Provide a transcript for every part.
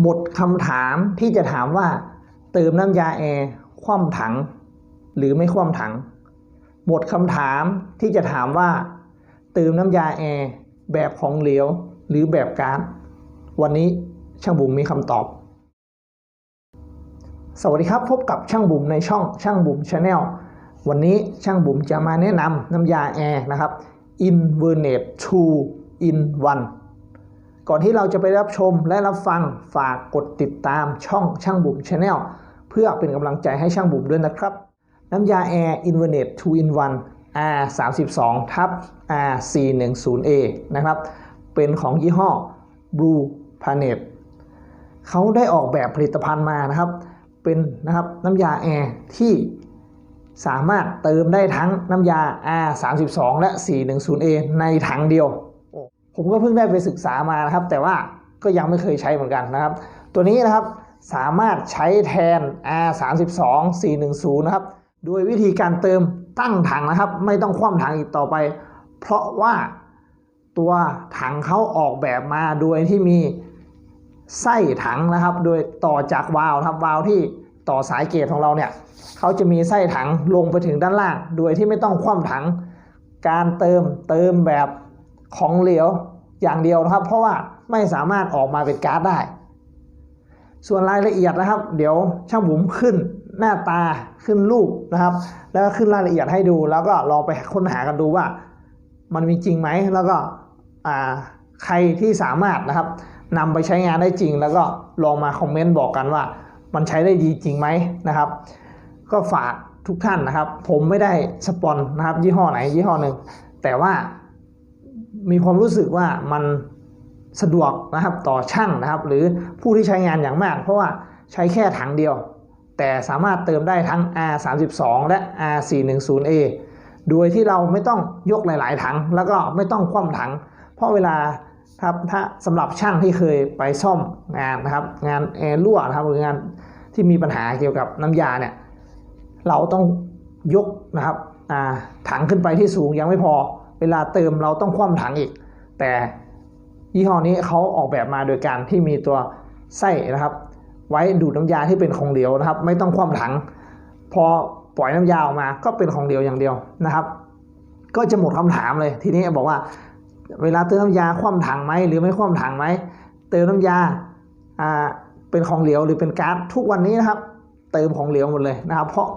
หมดคำถามที่จะถามว่า เติมน้ำยาแอร์คว่ำถัง หรือไม่คว่ำถังหมดคำถามที่จะถามว่า เติมน้ำยาแอร์แบบของเหลวหรือแบบก๊าซวันนี้ช่างบุ๋มมีคำตอบ สวัสดีครับพบกับช่างบุ๋มในช่องช่างบุ๋มชาแนลวันนี้ช่างบุ๋มจะมาแนะนำน้ำยาแอร์นะครับ i n v e r n a t 2 in 1 ก่อนที่เราจะไปรับชมและรับฟังฝากกดติดตามช่องช่างบุ๋มชาแนลเพื่อเป็นกำลังใจให้ช่างบุ๋มด้วยนะครับ น้ำยาแอร์ Invernate 2 in 1 R 3 2ทับ R 4 1 0 A นะครับ เป็นของยี่ห้อ Blue Planet เขาได้ออกแบบผลิตภัณฑ์มานะครับ เป็นนะครับน้ำยาแอร์ที่สามารถเติมได้ทั้งน้ำยา R 3 2และ 410A ในถังเดียว ผมก็เพิ่งได้ไปศึกษามานะครับ แต่ว่าก็ยังไม่เคยใช้เหมือนกันนะครับ ตัวนี้นะครับสามารถใช้แทน R 3 2 410นะครับ โดยวิธีการเติมตั้งถังนะครับ ไม่ต้องคว่ำถังอีกต่อไป เพราะว่าตัวถังเขาออกแบบมาโดยที่มีไส้ถังนะครับ โดยต่อจากวาล์วนะครับวาล์วที่ต่อสายเกตของเราเนี่ยเขาจะมีไส้ถังลงไปถึงด้านล่าง โดยที่ไม่ต้องคว่ำถัง การเติมเติมแบบของเหลว อย่างเดียวนะครับ เพราะว่าไม่สามารถออกมาเป็นก๊าซได้ ส่วนรายละเอียดนะครับ เดี๋ยวช่างบุ๋มขึ้นหน้าตาขึ้นรูปนะครับ แล้วก็ขึ้นรายละเอียดให้ดู แล้วก็ลองไปค้นหากันดูว่า มันมีจริงไหมแล้วก็ใครที่สามารถนะครับนำไปใช้งานได้จริง แล้วก็ลองมาคอมเมนต์บอกกันว่า มันใช้ได้ดีจริงไหมนะครับ ก็ฝากทุกท่านนะครับ ผมไม่ได้สปอนนะครับ ยี่ห้อไหนยี่ห้อหนึ่งแต่ว่า มีความรู้สึกว่ามันสะดวกนะครับต่อช่างนะครับ หรือผู้ที่ใช้งานอย่างมาก เพราะว่าใช้แค่ถังเดียว แต่สามารถเติมได้ทั้ง R32 และ R410A โดยที่เราไม่ต้องยกหลาย ๆ ถัง แล้วก็ไม่ต้องคว่ำถัง เพราะเวลาครับถ้าสำหรับช่างที่เคยไปซ่อมงานนะครับ งานแอร์รั่วนะครับหรืองานที่มีปัญหาเกี่ยวกับน้ำยาเนี่ยเราต้องยกนะครับถังขึ้นไปที่สูงยังไม่พอ เวลาเติมเราต้องคว่ำถังอีก แต่ยี่ห้อนี้เขาออกแบบมาโดยการที่มีตัวไส้นะครับ ไว้ดูดน้ำยาที่เป็นของเหลวนะครับ ไม่ต้องคว่ำถัง พอปล่อยน้ำยาออกมาก็เป็นของเหลวอย่างเดียวนะครับ ก็จะหมดคำถามเลย ทีนี้บอกว่า เวลาเติมน้ำยาคว่ำถังไหมหรือไม่คว่ำถังไหมเติมน้ำยาอ่าเป็นของเหลวหรือเป็นก๊าซทุกวันนี้นะครับ เติมของเหลวหมดเลยนะครับ เพราะ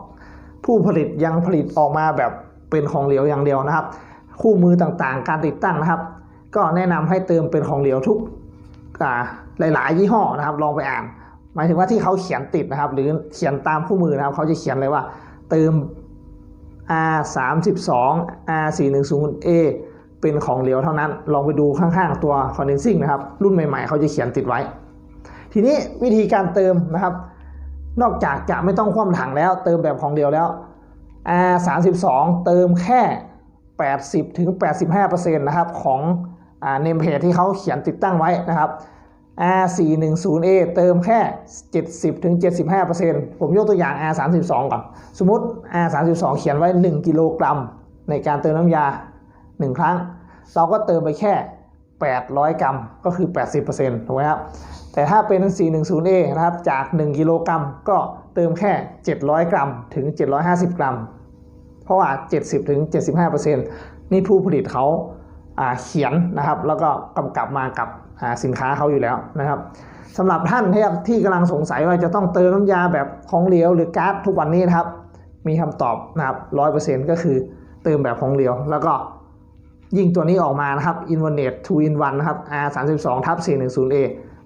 ผู้ผลิตยังผลิตออกมาแบบเป็นของเหลวอย่างเดียวนะครับ คู่มือต่างๆ การติดตั้งนะครับ ก็แนะนำให้เติมเป็นของเหลวทุกหลายๆ ยี่ห้อนะครับ ลองไปอ่าน หมายถึงว่าที่เขาเขียนติดนะครับ หรือเขียนตามคู่มือนะครับ เขาจะเขียนเลยว่า เติม R 3 2 R 4 1 0 A เป็นของเหลวเท่านั้น ลองไปดูข้างๆตัว condensing นะครับ รุ่นใหม่ๆ เขาจะเขียนติดไว้ ทีนี้วิธีการเติมนะครับ นอกจากจะไม่ต้องคว่ำถังแล้ว เติมแบบของเดียวแล้ว R 3 2เติมแค่ 80ถึง85%นะครับของเนมเพจที่เขาเขียนติดตั้งไว้นะครับ R 4 1 0 A เติมแค่ 70ถึง75%ผมยกตัวอย่าง R 3 2 ก่อน สมมติ R 3 2 เขียนไว้ 1 กิโลกรัม ในการเติมน้ำยา 1 ครั้ง เราก็เติมไปแค่ 800 กรัม ก็คือ 80%ถูกไหมครับ แต่ถ้าเป็น 410A นะครับ จาก 1 กิโลกรัม ก็เติมแค่ 700 กรัม ถึง 750 กรัม เพราะว่า 70ถึง75%นี่ผู้ผลิตเขาเขียนนะครับ แล้วก็กำกับมากับสินค้าเขาอยู่แล้วนะครับสำหรับท่านที่ที่กำลังสงสัยว่าจะต้องเติมน้ำยาแบบของเหลวหรือก๊าซทุกวันนี้นะครับ มีคำตอบนะครับร้อยเปอร์เซ็นต์ก็คือเติมแบบของเหลวแล้วก็ยิ่งตัวนี้ออกมานะครับ Invernate 2 in 1นะครับ R 3 2ทับ 410 A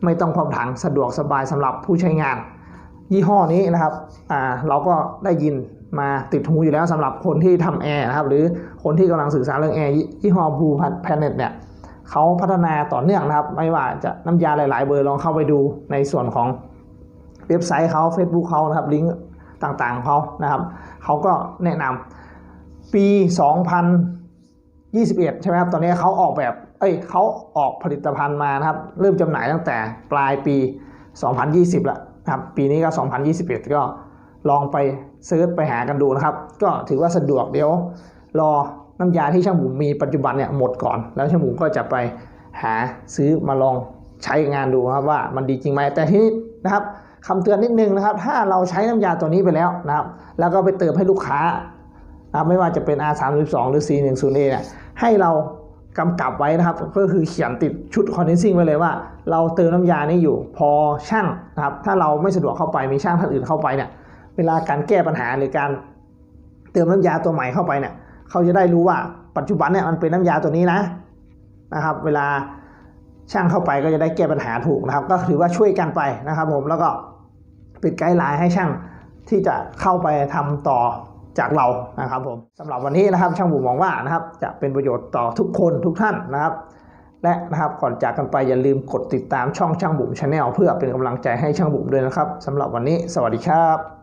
ไม่ต้องความถังสะดวกสบายสำหรับผู้ใช้งาน ยี่ห้อนี้นะครับเราก็ได้ยิน มาติดหูอยู่แล้วสำหรับคนที่ทำแอร์นะครับหรือคนที่กำลังศึกษาเรื่องแอร์ยี่ห้อ Blue Planet เนี่ยเขาพัฒนาต่อเนื่องนะครับ ไม่ว่าจะน้ำยาหลาย ๆ เบอร์ลองเข้าไปดูในส่วนของเว็บไซต์เขา Facebook เขานะครับลิงก์ต่างๆเขานะครับเขาก็แนะนำปี 2021 ใช่ไหมครับตอนนี้เขาออกแบบ เอ้ยเขาออกผลิตภัณฑ์มานะครับ เริ่มจำหน่ายตั้งแต่ปลายปี 2020 แล้วนะครับ ปีนี้ก็ 2021 ก็ ลองไปเซิร์ชไปหากันดูนะครับ ก็ถือว่าสะดวกเดี๋ยว รอน้ำยาที่ช่างหมูมีปัจจุบันเนี่ยหมดก่อน แล้วช่างหมูก็จะไปหาซื้อมาลองใช้งานดูครับว่ามันดีจริงไหมแต่ที่นี้นะครับคำเตือนนิดนึงนะครับ ถ้าเราใช้น้ำยาตัวนี้ไปแล้วนะครับ แล้วก็ไปเติมให้ลูกค้านะไม่ว่าจะเป็น R32 หรือ C10A เนี่ยให้เรากำกับไว้นะครับ ก็คือเขียนติดชุดคอนเดนซิ่งไว้เลยว่า เราเติมน้ำยานี้อยู่พอช่างนะครับ ถ้าเราไม่สะดวกเข้าไปมีช่างท่านอื่นเข้าไปเนี่ย เวลาการแก้ปัญหาหรือการเติมน้ำยาตัวใหม่เข้าไปเนี่ยเขาจะได้รู้ว่าปัจจุบันเนี่ยมันเป็นน้ำยาตัวนี้นะนะครับ เวลาช่างเข้าไปก็จะได้แก้ปัญหาถูกนะครับ ก็ถือว่าช่วยกันไปนะครับ ผมแล้วก็เป็นไกด์ไลน์ให้ช่างที่จะเข้าไปทำต่อจากเรานะครับผมสำหรับวันนี้นะครับช่างบุ๋มมองว่านะครับ จะเป็นประโยชน์ต่อทุกคนทุกท่านนะครับ และนะครับก่อนจากกันไปอย่าลืมกดติดตามช่องช่างบุ๋มชาแนลเพื่อเป็นกำลังใจให้ช่างบุ๋มด้วยนะครับสำหรับวันนี้ สวัสดีครับ